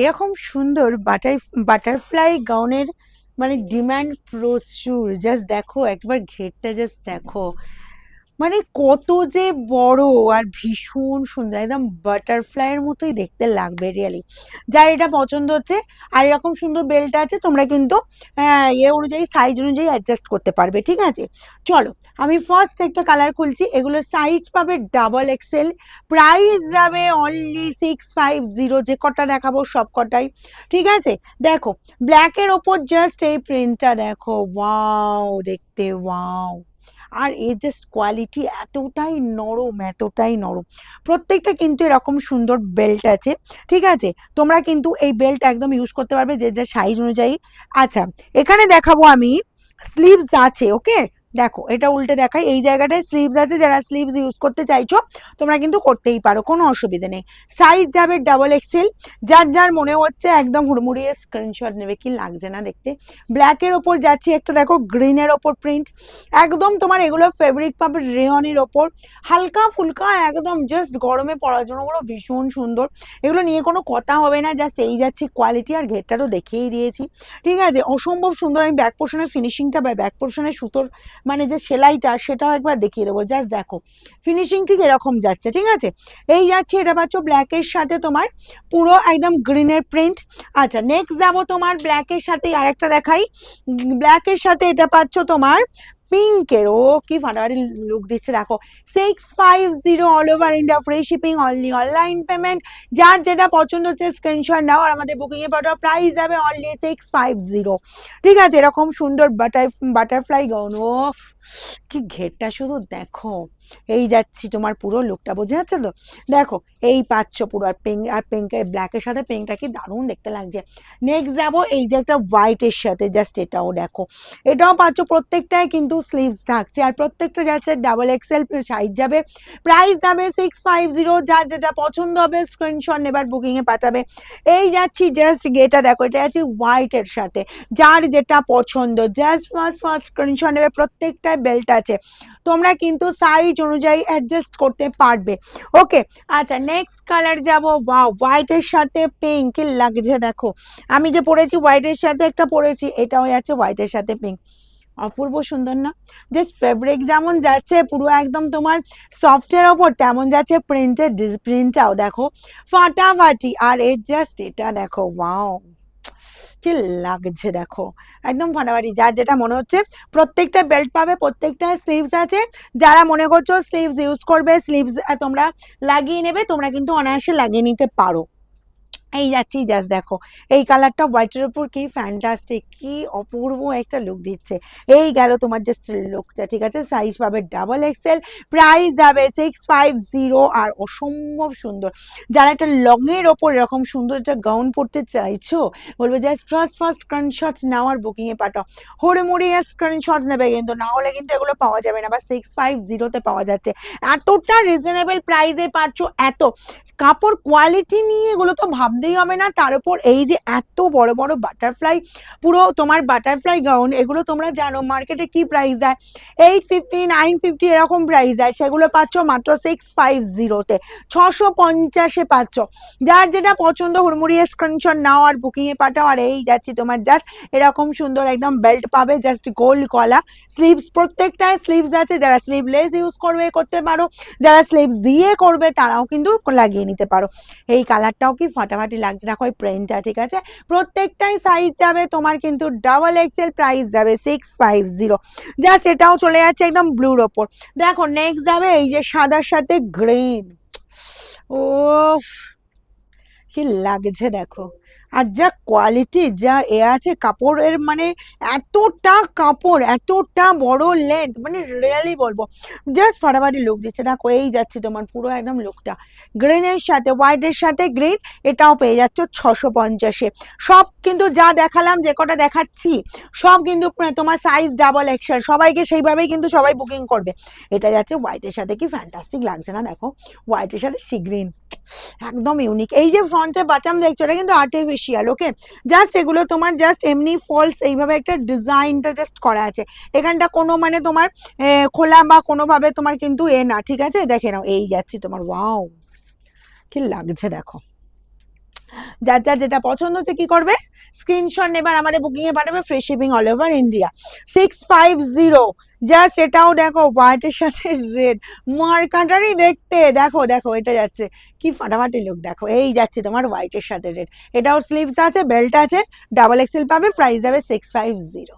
এরকম সুন্দর butter butterfly গাউনের মানে ডিম্যান্ড প্রচুর। জাস্ট দেখো একবার ঘেরটা জাস্ট দেখো। মানে কত যে বড় আর ভীষণ সুন্দর, একদম বাটারফ্লাইয়ের মতোই দেখতে লাগবে রিয়েলি যার এটা পছন্দ হচ্ছে, আর এরকম সুন্দর বেল্ট আছে, তোমরা কিন্তু ইয়ে অনুযায়ী সাইজ অনুযায়ী অ্যাডজাস্ট করতে পারবে, ঠিক আছে? চলো, আমি ফার্স্ট একটা কালার খুলছি, এগুলো সাইজ পাবে ডাবল এক্সেল প্রাইস যাবে অনলি সিক্স ফাইভ জিরো যে কটা দেখাবো সব কটাই, ঠিক আছে? দেখো ব্ল্যাকের ওপর জাস্ট এই প্রিন্টটা দেখো ওয়াও দেখতে ওয়াও আর এর জাস্ট কোয়ালিটি এতটাই নরম এতটাই নরম। প্রত্যেকটা কিন্তু এরকম সুন্দর বেল্ট আছে, ঠিক আছে? তোমরা কিন্তু এই বেল্ট একদম ইউজ করতে পারবে যে, যা সাইজ অনুযায়ী। আচ্ছা এখানে দেখাবো আমি স্লিভস আছে ওকে দেখো, এটা উল্টে দেখাই, এই জায়গাটায় স্লিভস আছে, যারা স্লিভস ইউজ করতে চাইছো, তোমরা কিন্তু করতেই পারো, কোনো অসুবিধা নেই। সাইজ যাবে ডাবল এক্সেল যার যার মনে হচ্ছে একদম হুড়মুড়িয়ে স্ক্রিনশট নেবে, কি লাগছে না দেখতে। ব্ল্যাকের ওপর যাচ্ছি একটা, দেখো গ্রিনের ওপর প্রিন্ট একদম তোমার এগুলো ফেব্রিক পাবে রেয়নের ওপর। হালকা ফুলকা, একদম জাস্ট গরমে পড়ার জন্য, ওগুলো ভীষণ সুন্দর। এগুলো নিয়ে কোনো কথা হবে না জাস্ট এই যাচ্ছি কোয়ালিটি আর ঘেরটা তো দেখেই দিয়েছি। ঠিক আছে, অসম্ভব সুন্দর, আমি ব্যাক পোর্শনের ফিনিশিংটা বা ব্যাক পোর্শনের সুতোর মানে যে সেলাইটা সেটাও একবার দেখিয়ে দেবো। জাস্ট দেখো ফিনিশিং ঠিক এরকম যাচ্ছে, ঠিক আছে? এই যাচ্ছে, এটা পাচ্ছ ব্ল্যাকের সাথে তোমার পুরো একদম গ্রিনের প্রিন্ট আচ্ছা নেক্সট যাব তোমার ব্ল্যাকের সাথে আরেকটা দেখাই। ব্ল্যাকের সাথে এটা পাচ্ছ তোমার পিঙ্কের ও কি ফাটাফাটি লুক দিচ্ছে, দেখো six five zero all over India free shipping only online payment যার যেটা পছন্দ হচ্ছে স্ক্রিনশট নাও, আর আমাদের বুকিংয়ে পাঠাও প্রাইস যাবে অনলি সিক্স ফাইভ জিরো ঠিক আছে, এরকম সুন্দর বাটার বাটারফ্লাই গাউন ও কি ঘেরটা শুধু দেখো। এই যাচ্ছি তোমার পুরো লুকটা বোঝা যাচ্ছে তো? দেখো, এই পাচ্ছ পুরো, আর পিঙ্ক আর পিঙ্কের ব্ল্যাকের সাথে পিঙ্কটা কি দারুণ দেখতে লাগছে। নেক্সট যাব এই যে একটা হোয়াইটের সাথে জাস্ট এটাও দেখো। এটাও পাচ্ছ, প্রত্যেকটায় কিন্তু স্লিভস থাকছে, আর প্রত্যেকটা যাচ্ছে ডাবল এক্সেল সাইজ যাবে। প্রাইস যাবে সিক্স ফাইভ জিরো যার যেটা পছন্দ হবে স্ক্রিনশট নেবার বুকিংয়ে পাঠাবে। এই যাচ্ছি জাস্ট এটা দেখো, এটা যাচ্ছি হোয়াইটের সাথে, যার যেটা পছন্দ জাস্ট ফার্স্ট ফার্স্ট স্ক্রিনশট নেবে, প্রত্যেকটায় বেল্ট আছে। তোমরা কিন্তু সাইজ অনুযায়ী অ্যাডজাস্ট করতে পারবে। ওকে আচ্ছা নেক্সট কালার যাব। ওয়াও হোয়াইটের সাথে পিঙ্ক লাগছে, দেখো। আমি যে পরেছি হোয়াইটের সাথে একটা পরেছি, এটাও যাচ্ছে হোয়াইটের সাথে পিঙ্ক অপূর্ব সুন্দর না? জাস্ট ফেব্রিক যেমন যাচ্ছে, পুরো একদম তোমার সফটের ওপর, তেমন যাচ্ছে প্রিন্টের প্রিন্টটাও দেখো। ফাটাফাটি, আর এর জাস্ট এটা দেখো ওয়াও কি লাগছে দেখো। একদম ফাটাফাটি, যার যেটা মনে হচ্ছে প্রত্যেকটা বেল্ট পাবে, প্রত্যেকটা স্লিভস আছে। যারা মনে করছ স্লিভস ইউজ করবে স্লিভস তোমরা লাগিয়ে নেবে, তোমরা কিন্তু অনায়াসে লাগিয়ে নিতে পারো। এই যাচ্ছি জাস্ট দেখো। এই কালারটা হোয়াইটের উপর কি ফ্যান্টাস্টিক কি অপূর্ব একটা লুক দিচ্ছে। এই গেল তোমার জাস্ট লুকটা ঠিক আছে? সাইজ পাবে ডাবল এক্সেল প্রাইস যাবে সিক্স ফাইভ জিরো আর অসম্ভব সুন্দর। যারা একটা লংয়ের ওপর এরকম সুন্দর একটা গাউন পরতে চাইছো, বলব জাস্ট ফার্স্ট ফার্স্ট স্ক্রিনশট নেওয়ার বুকিংয়ে পাঠাও। হরে মুড়িয়ে স্ক্রিনশট নেবে কিন্তু, না হলে কিন্তু এগুলো পাওয়া যাবে না, বা সিক্স ফাইভ জিরোতে পাওয়া যাচ্ছে। এতটা রিজনেবল প্রাইসে পাচ্ছ এত। কাপড় কোয়ালিটি নিয়ে এগুলো তো ভাবতেই হবে না। তার উপর এই যে এত বড় বড় বাটারফ্লাই পুরো তোমার বাটারফ্লাই গাউন এগুলো তোমরা জানো মার্কেটে কি প্রাইস দেয়? এইট ফিফটি নাইন ফিফটি এরকম প্রাইস দেয়। সেগুলো পাচ্ছ মাত্র সিক্স ফাইভ জিরোতে ছশো পঞ্চাশে পাচ্ছ। যার যেটা পছন্দ, হুড়মুড়িয়ে স্ক্রিনশট নাও আর বুকিংয়ে পাঠাও। আর এই যাচ্ছি তোমার জাস্ট এরকম সুন্দর একদম বেল্ট পাবে জাস্ট গোল্ড কলা স্লিভস প্রত্যেকটায় স্লিভস আছে। যারা স্লিভলেস ইউজ করবে, করতে পারো। যারা স্লিভস দিয়ে করবে, তারাও কিন্তু লাগিয়ে নিতে পারো। এই কালারটাও কি ফাটাফাটি লাগছে? দেখো, এই প্রিন্টটা ঠিক আছে? প্রত্যেকটাই সাইজ যাবে, তোমার কিন্তু ডাবল এক্সেল প্রাইস যাবে সিক্স ফাইভ জিরো জাস্ট এটাও চলে যাচ্ছে একদম ব্লুর ওপর। দেখো নেক্সট যাবে এই যে সাদার সাথে গ্রিন ও কি লাগছে দেখো। আর যা কোয়ালিটি যা এ আছে, কাপড়ের মানে এতটা কাপড়, এতটা বড় লেন্থ মানে রিয়েলি বলব। জাস্ট ফাটাফাটি লুক দিচ্ছে। দেখো, এই যাচ্ছে তোমার পুরো একদম লুকটা গ্রিনের সাথে হোয়াইটের সাথে গ্রিন এটাও পেয়ে যাচ্ছ ছশো পঞ্চাশে সব কিন্তু যা দেখালাম, যে কটা দেখাচ্ছি, সব কিন্তু তোমার সাইজ ডাবল এক্সেল সবাইকে সেইভাবেই কিন্তু সবাই বুকিং করবে। এটা যাচ্ছে হোয়াইটের সাথে কি ফ্যান্টাস্টিক লাগছে না? দেখো হোয়াইটের সাথে সি গ্রিন একদম ইউনিক এই যে ফ্রন্টে বাটাম দেখছ, এটা কিন্তু আর্টিফিশিয়াল ওকে জাস্ট এগুলো তোমার জাস্ট এমনি ফলস এইভাবে একটা ডিজাইনটা জাস্ট করা আছে। এখানটা কোনো মানে তোমার খোলা বা কোনোভাবে তোমার কিন্তু এ না, ঠিক আছে? দেখে নাও, এই যাচ্ছি তোমার ওয়াও কি লাগছে, দেখো। যার যার যেটা পছন্দ হচ্ছে কি করবে? স্ক্রিনশট নেবার, আমাদের বুকিং এ পাঠাবে free shipping all over India six five zero just এটাও দেখো হোয়াইটের সাথে রেড মার্কাটারই দেখতে। দেখো দেখো, এটা যাচ্ছে। কি ফাটাফাটি লোক দেখো, এই যাচ্ছে তোমার হোয়াইটের সাথে রেড এটাও স্লিভস আছে বেল্ট আছে ডাবল এক্সেল পাবে প্রাইস যাবে সিক্স ফাইভ জিরো